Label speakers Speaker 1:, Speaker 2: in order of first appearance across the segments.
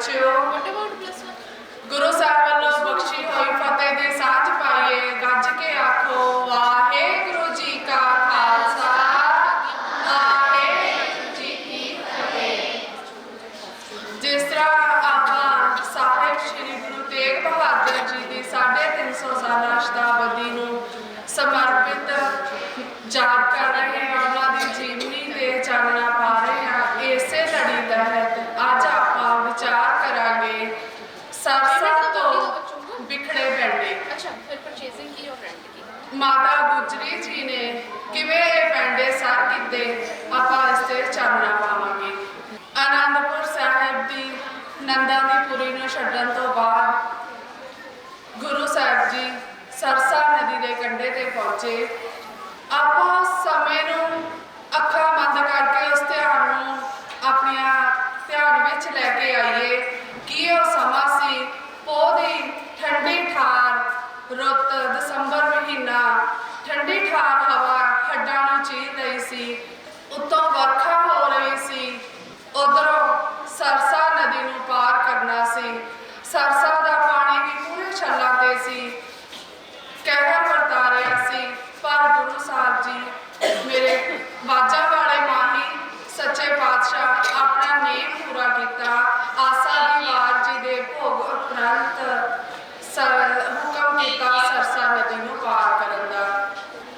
Speaker 1: two ਕੰਢੇ ਆਪਾਂ ਸਮੇਂ ਨੂੰ ਅੱਖਾਂ ਬੰਦ ਕਰਕੇ ਉਸ ਧਿਆਨ ਨੂੰ ਆਪਣੀਆਂ ਧਿਆਨ ਵਿੱਚ ਲੈ ਕੇ ਆਈਏ। ਕਿ ਉਹ ਸਮਾਂ ਸੀ? ਪੋਹ ਦੀ ਠੰਡੀ ਠਾਰ, ਰੁੱਤ, ਦਸੰਬਰ ਮਹੀਨਾ। ਠੰਡੀ ਠਾਰ ਹਵਾ ਹੱਡਾਂ ਨੂੰ ਚੀਰ ਰਹੀ ਸੀ। ਉੱਤੋਂ ਵਰਖਾ ਹੋ ਰਹੀ ਸੀ ਉਧਰੋਂ ਸਰਸਾ ਨਦੀ ਨੂੰ ਪਾਰ ਕਰਨਾ ਸੀ ਸਰਸਾ ਦਾ ਪਾਣੀ ਵੀ ਪੂਰੇ ਛੱਲਾਂ ਤੇ ਸੀ ਕਹਿਰ ਵਰਤਾ ਰਿਹਾ ਸੀ ਪਰ ਗੁਰੂ ਸਾਹਿਬ ਜੀ ਮੇਰੇ ਬਾਜਾਂ ਵਾਲੇ ਮਾਹੀ ਸੱਚੇ ਪਾਤਸ਼ਾਹ ਆਪਣਾ ਨੇਮ ਪੂਰਾ ਕੀਤਾ ਆਸਾ ਦੀ ਵਾਰ ਜੀ ਦੇ ਭੋਗ ਉਪਰੰਤ ਸਰ ਹੁਕਮ ਕੀਤਾ ਸਰਸਾ ਨਦੀ ਨੂੰ ਪਾਰ ਕਰਨ ਦਾ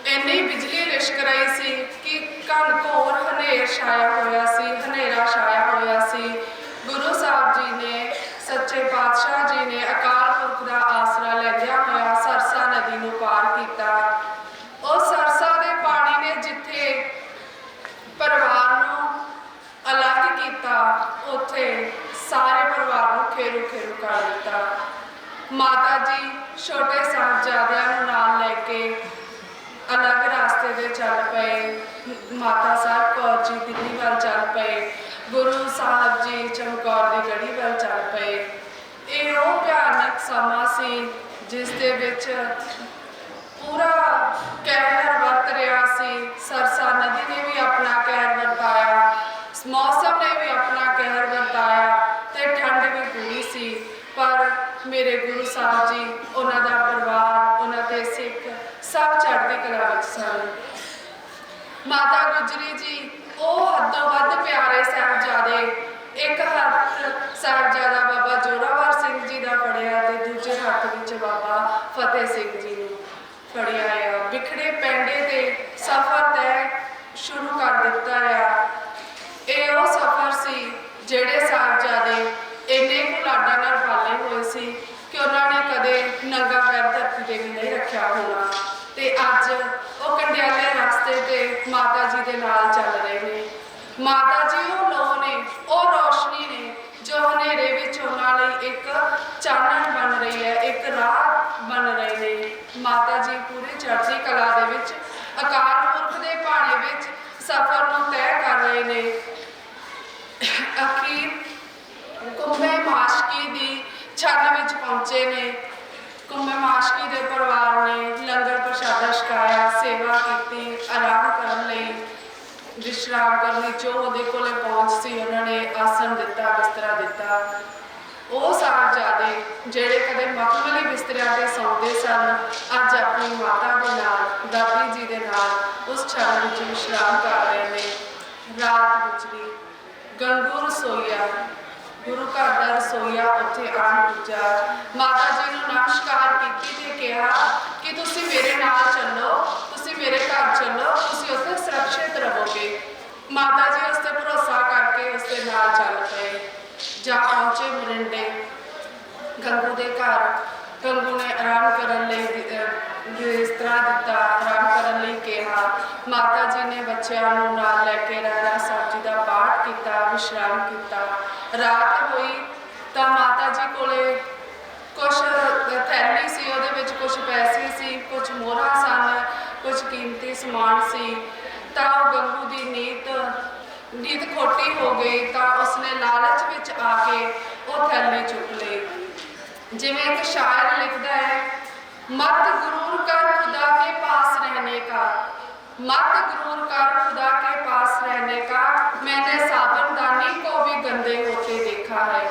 Speaker 1: ਇੰਨੀ ਬਿਜਲੀ ਲਿਸ਼ਕ ਰਹੀ ਸੀ ਕਿ ਕੰਨ ਘੋਰ ਹਨੇਰ ਛਾਇਆ ਹੋਇਆ ਸੀ, ਹਨੇਰਾ ਛਾਇਆ ਹੋਇਆ ਸੀ। ਗੁਰੂ ਸਾਹਿਬ ਜੀ ਨੇ, ਸੱਚੇ ਪਾਤਸ਼ਾਹ ਜੀ ਨੇ ਅਕਾਲ ਪੁਰਖ ਦਾ ਆਸਰਾ ਲੈਂਦਿਆਂ ਹੋਇਆ ਸਰਸਾ ਨਦੀ ਨੂੰ ਪਾਰ ਕੀਤਾ। ਉਹ ਸਰਸਾ ਦੇ ਪਾਣੀ ਨੇ ਜਿੱਥੇ ਪਰਿਵਾਰ ਨੂੰ ਅਲੱਗ ਕੀਤਾ, ਉੱਥੇ ਸਾਰੇ ਪਰਿਵਾਰ ਨੂੰ ਖੇਰੂ ਖੇਰੂ ਕਰ ਦਿੱਤਾ। ਮਾਤਾ ਜੀ ਛੋਟੇ ਸਾਹਿਬਜ਼ਾਦਿਆਂ ਨੂੰ ਨਾਲ ਲੈ ਕੇ ਅਲੱਗ ਰਾਸਤੇ ਦੇ ਚੱਲ ਪਏ, ਮਾਤਾ ਸਾਹਿਬ ਕੌਰ ਜੀ ਦਿੱਲੀ ਵੱਲ ਚੱਲ ਪਏ, ਗੁਰੂ ਸਾਹਿਬ ਜੀ ਚਮਕੌਰ ਦੀ ਗੜੀ ਵੱਲ ਚੱਲ ਪਏ। ਇਹ ਉਹ ਭਿਆਨਕ ਸਮਾਂ ਸੀ ਜਿਸ ਦੇ ਵਿੱਚ ਪੂਰਾ ਕਹਿਰ ਵਰਤ ਰਿਹਾ ਸੀ। ਸਰਸਾ ਨਦੀ ਨੇ ਵੀ ਆਪਣਾ ਕਹਿਰ ਵਰਤਾਇਆ, ਮੌਸਮ ਨੇ ਵੀ ਆਪਣਾ ਕਹਿਰ ਵਰਤਾਇਆ ਤੇ ਠੰਡ ਵੀ ਪੂਰੀ ਸੀ। ਪਰ ਮੇਰੇ ਗੁਰੂ ਸਾਹਿਬ ਜੀ, ਉਹਨਾਂ ਦਾ ਪਰਿਵਾਰ, ਉਹਨਾਂ ਦੇ ਸਿੱਖ ਸਭ ਚੜ੍ਹਦੀ ਕਲਾ ਵਿੱਚ ਸਨ। ਮਾਤਾ ਗੁਜਰੀ ਜੀ, ਉਹ ਹੱਦੋਂ ਵੱਧ ਪਿਆਰੇ ਸਾਹਿਬਜ਼ਾਦੇ, ਇੱਕ ਹੱਥ ਸਾਹਿਬਜ਼ਾਦਾ ਬਾਬਾ ਜੋਰਾਵਰ ਸਿੰਘ ਜੀ ਦਾ ਫੜਿਆ ਤੇ ਦੂਜੇ ਹੱਥ ਵਿੱਚ ਬਾਬਾ ਫਤਿਹ ਸਿੰਘ ਜੀ ਨੂੰ ਫੜਿਆ ਆ। ਵਿਖੜੇ ਪੈਂਡੇ ਤੇ ਸਫ਼ਰ ਤੈ ਸ਼ੁਰੂ ਕਰ ਦਿੱਤਾ ਆ। ਇਹ ਉਹ ਸਫ਼ਰ ਸੀ ਜਿਹੜੇ ਸਾਹਿਬਜ਼ਾਦੇ ਇੰਨੇ ਕੁ ਲਾਡਾਂ ਨਾਲ ਪਾਲੇ ਹੋਏ ਸੀ ਕਿ ਉਹਨਾਂ ਨੇ ਕਦੇ ਨੰਗਾ ਪੈਰ ਧਰਤੀ ਤੇ ਵੀ ਨਹੀਂ ਰੱਖਿਆ ਹੋਣਾ ਤੇ ਅੱਜ ਉਹ ਕੰਡਿਆਲੇ ਰਸਤੇ ਤੇ ਮਾਤਾ ਜੀ ਦੇ ਨਾਲ ਚੱਲ ਰਹੇ ਨੇ। ਮਾਤਾ ਜੀ ਉਹ ਲੋ ਨੇ, ਉਹ ਰੋਸ਼ਨੀ ਨੇ, ਜੋ ਹਨੇਰੇ ਵਿੱਚ ਉਹਨਾਂ ਲਈ ਇੱਕ ਚਾਨਣ ਬਣ ਰਹੀ ਹੈ, ਇੱਕ ਰਾਹ ਬਣ ਰਹੇ ਨੇ। ਮਾਤਾ ਜੀ ਪੂਰੇ ਚੜ੍ਹਦੀ ਕਲਾ ਦੇ ਵਿੱਚ, ਅਕਾਲ ਪੁਰਖ ਦੇ ਭਾਣੇ ਵਿੱਚ ਸਫ਼ਰ ਨੂੰ ਤੈਅ ਕਰ ਰਹੇ ਨੇ। ਅਖੀਰ ਕੁੰਭੇ ਮਾਸ਼ਕੀ ਦੀ ਛੱਤ ਵਿੱਚ ਪਹੁੰਚੇ ਨੇ। ਕੁੰਭੇ ਮਾਸ਼ਕੀ ਦੇ ਪਰਿਵਾਰ ਨੇ ਲੰਗਰ ਪ੍ਰਸ਼ਾਦਾ ਛਕਾਇਆ, ਸੇਵਾ ਕੀਤੀ, ਆਰਾਮ ਵਿਸ਼ਰਾਮ ਕਰਨ ਲਈ ਉਹਦੇ ਕੋਲੇ ਪਹੁੰਚ ਸੀ, ਉਹਨਾਂ ਨੇ ਆਸਣ ਦਿੱਤਾ, ਬਿਸਤਰਾ ਦਿੱਤਾ। ਉਹ ਸਾਹਿਬਜ਼ਾਦੇ ਜਿਹੜੇ ਕਦੇ ਮਖਮਲੀ ਬਿਸਤਰਿਆਂ ਤੇ ਸੌਂਦੇ ਸਨ, ਅੱਜ ਆਪਣੀ ਮਾਤਾ ਦੇ ਨਾਲ, ਦਾਦੀ ਜੀ ਦੇ ਨਾਲ ਉਸ ਛਾਂ ਵਿੱਚ ਵਿਸ਼ਰਾਮ ਕਰ ਰਹੇ ਨੇ। ਰਾਤ ਗੁਜ਼ਰੀ ਗੰਗੂ ਰਸੋਈਆ, ਗੁਰੂ ਘਰ ਦਾ ਰਸੋਈਆ ਉੱਥੇ ਆਣ ਪੁੱਜਾ। ਮਾਤਾ ਜੀ ਨੂੰ ਨਮਸਕਾਰ ਕੀਤੀ ਤੇ ਕਿਹਾ ਕਿ ਤੁਸੀਂ ਮੇਰੇ ਨਾਲ ਚੱਲੋ ਤੁਸੀਂ ਮੇਰੇ ਘਰ ਚੱਲੋ ਤੁਸੀਂ ਉੱਥੇ ਸੁਰੱਖਿਅਤ ਰਹੋਗੇ ਮਾਤਾ ਜੀ ਉਸ ਤੇ ਭਰੋਸਾ ਕਰਕੇ ਉਸ ਦੇ ਨਾਲ ਚੱਲ ਪਏ ਜਾ ਪਹੁੰਚੇ ਮਰਿੰਡੇ ਗੰਗੂ ਦੇ ਘਰ ਗੰਗੂ ਨੇ ਆਰਾਮ ਕਰਨ ਲਈ ਦਿ- ਅਹ ਬਿਸਤਰਾ ਦਿੱਤਾ ਆਰਾਮ ਕਰਨ ਲਈ ਕਿਹਾ। ਮਾਤਾ ਜੀ ਨੇ ਬੱਚਿਆਂ ਨੂੰ ਨਾਲ ਲੈ ਕੇ ਰਹਿਣਾ ਸਾਹਿਬ ਜੀ ਦਾ ਪਾਠ ਕੀਤਾ, ਵਿਸ਼ਰਾਮ ਕੀਤਾ। ਰਾਤ ਹੋਈ ਤਾਂ ਮਾਤਾ ਜੀ ਕੋਲੇ ਕੁਝ ਥੈਲੀ ਸੀ, ਉਹਦੇ ਵਿੱਚ ਕੁਝ ਪੈਸੇ ਸੀ ਕੁਝ ਮੋਹਰਾਂ ਸਨ ਕੁਝ ਕੀਮਤੀ ਸਮਾਨ ਸੀ। ਤਾਂ ਉਹ ਗੰਗੂ ਦੀ ਨੀਤ ਨੀਤ ਖੋਟੀ ਹੋ ਗਈ, ਤਾਂ ਉਸਨੇ ਲਾਲਚ ਵਿੱਚ ਆ ਕੇ ਉਹ ਥੈਲੀ ਚੁੱਕ ਲਈ। ਜਿਵੇਂ ਇੱਕ ਸ਼ਾਇਰ ਲਿਖਦਾ ਹੈ मत गुरूर कर खुदा के पास रहने का मत गुरूर कर खुदा के पास रहने का मैंने साबरदानी को भी गंदे होते देखा है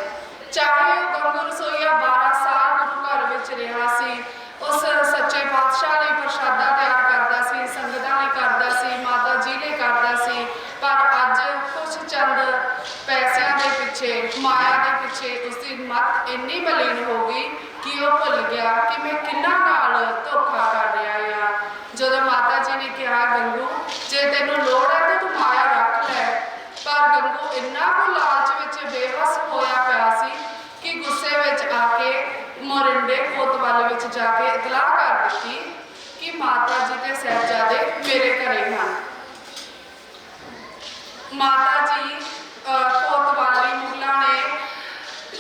Speaker 1: चाहे वो गंगू रसोईया 12 ਸਾਲ ਗੁਰੂ ਘਰ ਵਿੱਚ ਰਿਹਾ ਸੀ, ਉਸ ਸੱਚੇ ਪਾਤਸ਼ਾਹ ਲਈ ਪ੍ਰਸ਼ਾਦਾ ਤਿਆਰ ਕਰਦਾ ਸੀ, ਸੰਗਤਾਂ ਲਈ ਕਰਦਾ ਸੀ, ਮਾਤਾ ਜੀ ਲਈ ਕਰਦਾ ਸੀ। ਪਰ ਅੱਜ ਕੁਝ ਚੰਦ ਪੈਸਿਆਂ ਦੇ ਪਿੱਛੇ, ਮਾਇਆ ਦੇ ਪਿੱਛੇ ਉਸ ਦੀ ਮਤ ਇੰਨੀ ਮਲੀਨ ਜੇ ਤੈਨੂੰ ਲੋੜ ਹੈ ਤਾਂ ਤੂੰ ਮਾਇਆ ਰੱਖ ਲੈ। ਪਰ ਗੰਗੂ, ਇੰਨਾ ਕੁ ਲਾਲਚ ਵਿੱਚ ਬੇਵਸ ਹੋਇਆ ਪਿਆ ਸੀ ਕਿ ਗੁੱਸੇ ਵਿੱਚ ਆ ਕੇ ਮੋਰਿੰਡੇ ਕੋਤਵਾਲ ਵਿੱਚ ਜਾ ਕੇ ਇਤਲਾਹ ਕਰ ਦਿੱਤੀ ਕਿ ਮਾਤਾ ਜੀ ਤੇ ਸਹਿਬਜ਼ਾਦੇ ਮੇਰੇ ਘਰੇ ਹਨ। ਮਾਤਾ ਜੀ ਅਹ, ਕੋਤਵਾਲੀ ਮੁਗਲਾਂ ਨੇ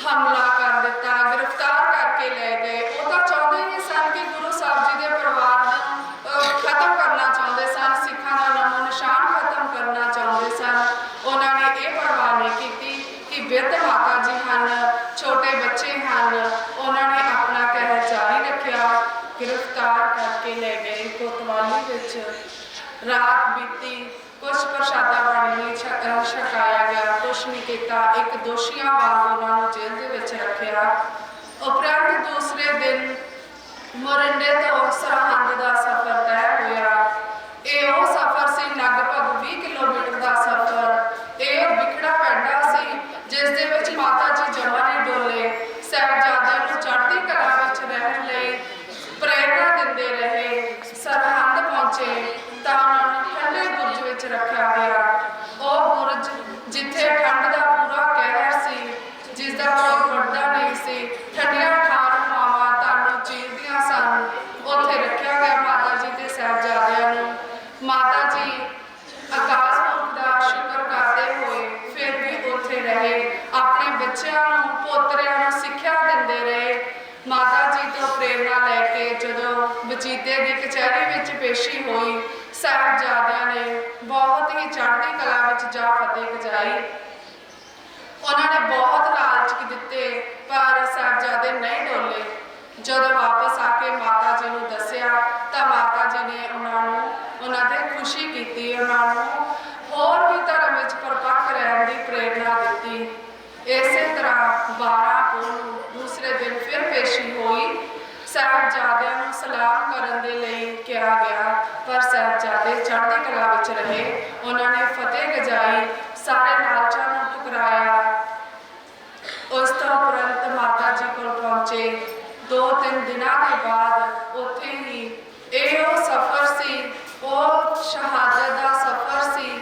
Speaker 1: ਹਮਲਾ ਕਰ ਦਿੱਤਾ ਗ੍ਰਿਫਤਾਰ ਕਰਕੇ ਲੈ ਗਏ ਉਹ ਤਾਂ ਚਾਹੁੰਦੇ ਹੀ ਸਨ ਕਿ ਗੁਰੂ ਸਾਹਿਬ ਜੀ ਦੇ ਪਰਿਵਾਰ ਨੂੰ ਅਹ, ਖਤਮ ਕਰਨਾ ਚਾਹੁੰਦੇ ਸਨ ਸਿੱਖਾਂ ਦਾ ਨਾਮੋ ਨਿਸ਼ਾਨ ਖਤਮ ਕਰਨਾ ਚਾਹੁੰਦੇ ਸਨ ਉਹਨਾਂ ਨੇ ਇਹ ਪਰਵਾਹ ਨਹੀਂ ਕੀਤੀ ਕਿ ਬਿਰਧ ਮਾਤਾ ਜੀ ਹਨ ਛੋਟੇ ਬੱਚੇ ਹਨ ਉਹਨਾਂ ਨੇ ਆਪਣਾ ਕਹਿਰ ਜਾਰੀ ਰੱਖਿਆ ਗ੍ਰਿਫਤਾਰ ਕਰਕੇ ਲੈ ਗਏ ਕੋਤਵਾਲੀ ਵਿੱਚ ਰਾਤ ਬੀਤੀ, ਕੁਛ ਪ੍ਰਸ਼ਾਦਾ ਪਾਣੀ ਛਕਾਇਆ ਗਿਆ। ਕੁਛ ਨਹੀਂ ਕੀਤਾ। ਇੱਕ ਦੋਸ਼ੀਆਂ ਵਾਂਗ ਉਹਨਾਂ ਨੂੰ ਜੇਲ੍ਹ ਦੇ ਵਿੱਚ ਰੱਖਿਆ। ਉਪਰੰਤ ਦੂਸਰੇ ਦਿਨ ਮੋਰਿੰਡੇ ਤੋਂ ਸਰਹੰਦ ਦਾ ਸਫ਼ਰ ਤੈਅ ਹੋਇਆ। ਇਹ ਉਹ ਸਫ਼ਰ ਸੀ ਲਗਭਗ 20 ਕਿਲੋਮੀਟਰ ਦਾ ਸਫ਼ਰ। ਇਹ ਉਹ ਵਿਖੜਾ ਪੈਂਡਾ ਸੀ, ਜਿਸ ਦੇ ਵਿੱਚ ਮਾਤਾ ਜੀ ਜਮਾ ਨਹੀਂ ਡੋਲੇ ਸਾਹਿਬਜ਼ਾਦਿਆਂ ਨੂੰ ਚੜ੍ਹਦੀ ਕਲਾ ਵਿੱਚ ਰਹਿਣ ਲਈ ਪ੍ਰੇਰਣਾ ਦਿੰਦੇ ਰਹੇ ਸਰਹੰਦ ਪਹੁੰਚੇ ਤਾਂ ਉਹਨਾਂ ਨੂੰ ਠੰਡੇ ਬੁਰਜ ਵਿੱਚ ਰੱਖਿਆ ਗਿਆ ਉਹ ਬੁਰਜ ਜਿੱਥੇ ਠੰਡ ਦਾ ਪੂਰਾ ਕਹਿਰ ਸੀ ਜਿਸ ਦਾ ਕੋਈ ਪਰਦਾ ਨਹੀਂ ਸੀ ਠੰਡੀਆਂ ਠਾਰ ਹਵਾਵਾਂ ਤੁਹਾਨੂੰ ਚੀਰਦੀਆਂ ਸਨ ਉੱਥੇ ਰੱਖਿਆ ਗਿਆ ਮਾਤਾ ਜੀ ਤੇ ਸਾਹਿਬਜ਼ਾਦਿਆਂ ਨੂੰ ਮਾਤਾ ਜੀ ਆਕਾਸ਼ ਪੁਰਖ ਦਾ ਸ਼ੁਕਰ ਕਰਦੇ ਹੋਏ ਫਿਰ ਵੀ ਉੱਥੇ ਰਹੇ। ਆਪਣੇ ਬੱਚਿਆਂ ਨੂੰ, ਪੋਤਰਿਆਂ ਨੂੰ ਸਿੱਖਿਆ ਦਿੰਦੇ ਰਹੇ। ਮਾਤਾ ਜੀ ਤੋਂ ਪ੍ਰੇਰਣਾ ਲੈ ਕੇ ਜਦੋਂ ਵਜੀਦੇ ਦੀ ਕਚਹਿਰੀ ਵਿੱਚ ਪੇਸ਼ੀ ਹੋਈ, ਸਾਹਿਬਜ਼ਾਦਿਆਂ ਨੇ ਬਹੁਤ ਹੀ ਚੜ੍ਹਦੀ ਕਲਾ ਵਿੱਚ ਜਾ ਫਤਿਹ ਗਜਾਈ ਉਹਨਾਂ ਨੇ ਬਹੁਤ ਲਾਲਚ ਦਿੱਤੇ, ਪਰ ਸਾਹਿਬਜ਼ਾਦੇ ਨਹੀਂ ਡੋਲੇ। ਜਦੋਂ ਵਾਪਸ ਆ ਕੇ ਮਾਤਾ ਜੀ ਨੂੰ ਦੱਸਿਆ, ਤਾਂ ਮਾਤਾ ਜੀ ਨੇ ਉਹਨਾਂ ਨੂੰ, ਉਹਨਾਂ ਤੇ ਖੁਸ਼ੀ ਕੀਤੀ, ਉਹਨਾਂ ਨੂੰ ਹੋਰ ਵੀ ਧਰਮ ਵਿੱਚ ਪਰਪੱਕ ਰਹਿਣ ਦੀ ਪ੍ਰੇਰਣਾ ਦਿੱਤੀ। ਇਸੇ ਤਰ੍ਹਾਂ 12 ਨੂੰ ਦੂਸਰੇ ਦਿਨ ਫਿਰ ਪੇਸ਼ੀ ਹੋਈ। ਸਾਹਿਬਜ਼ਾਦਿਆਂ ਨੂੰ ਸਲਾਮ ਕਰਨ ਦੇ ਲਈ ਕਿਹਾ ਗਿਆ, ਪਰ ਸਾਹਿਬਜ਼ਾਦੇ ਚੜ੍ਹਦੀ ਕਲਾ ਵਿੱਚ ਰਹੇ। ਉਹਨਾਂ ਨੇ ਫਤਿਹ ਗਜਾਈ, ਸਾਰੇ ਲਾਲਚਾਂ ਨੂੰ ਟੁਕਰਾਇਆ ਉਸ ਤੋਂ ਉਪਰੰਤ ਮਾਤਾ ਜੀ ਕੋਲ ਪਹੁੰਚੇ। ਦੋ ਤਿੰਨ ਦਿਨਾਂ ਦੇ ਬਾਅਦ ਉੱਥੇ ਹੀ ਇਹ ਉਹ ਸਫ਼ਰ ਸੀ, ਉਹ ਸ਼ਹਾਦਤ ਦਾ ਸਫ਼ਰ ਸੀ।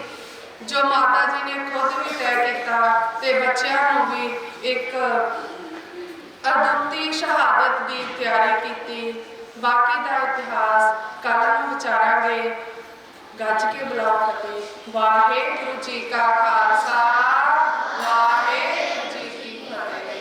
Speaker 1: ਜੋ ਮਾਤਾ ਜੀ ਨੇ ਖੁਦ ਵੀ ਤੈਅ ਕੀਤਾ ਤੇ ਬੱਚਿਆਂ ਨੂੰ ਵੀ ਇੱਕ ਅਦੁੱਤੀ ਸ਼ਹਾਦਤ ਦੀ ਤਿਆਰੀ ਕੀਤੀ। ਬਾਕੀ ਦਾ ਇਤਿਹਾਸ ਕੱਲ ਨੂੰ ਵਿਚਾਰਾਂਗੇ। ਗੱਜ ਕੇ ਬੁਲਾਓ ਫਤਿਹ। ਵਾਹਿਗੁਰੂ ਜੀ ਕਾ ਖਾਲਸਾ, ਵਾਹਿਗੁਰੂ